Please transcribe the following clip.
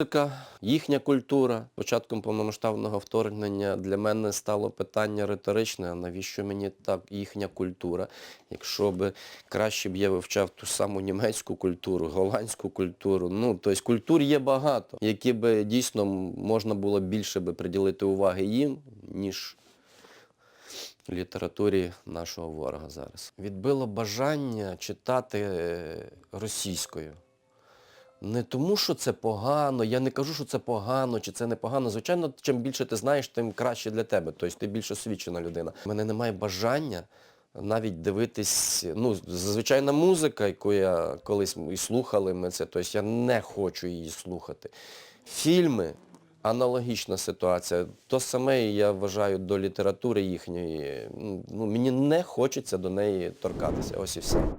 Музика, їхня культура. Початком повномасштабного вторгнення для мене стало питання риторичне, а навіщо мені так їхня культура? Якщо б краще б я вивчав ту саму німецьку культуру, голландську культуру. Ну, тобто культур є багато, які би дійсно можна було більше би приділити уваги їм, ніж літературі нашого ворога зараз. Відбило бажання читати е, російською. Не тому, що це погано, я не кажу, що це погано чи це не погано. Звичайно, чим більше ти знаєш, тим краще для тебе. Тобто ти більш освічена людина. У мене немає бажання навіть дивитись, ну, звичайна музика, яку я колись і слухали ми це, тобто я не хочу її слухати. Фільми, аналогічна ситуація. То саме я вважаю до літератури їхньої. Ну, мені не хочеться до неї торкатися. Ось і все.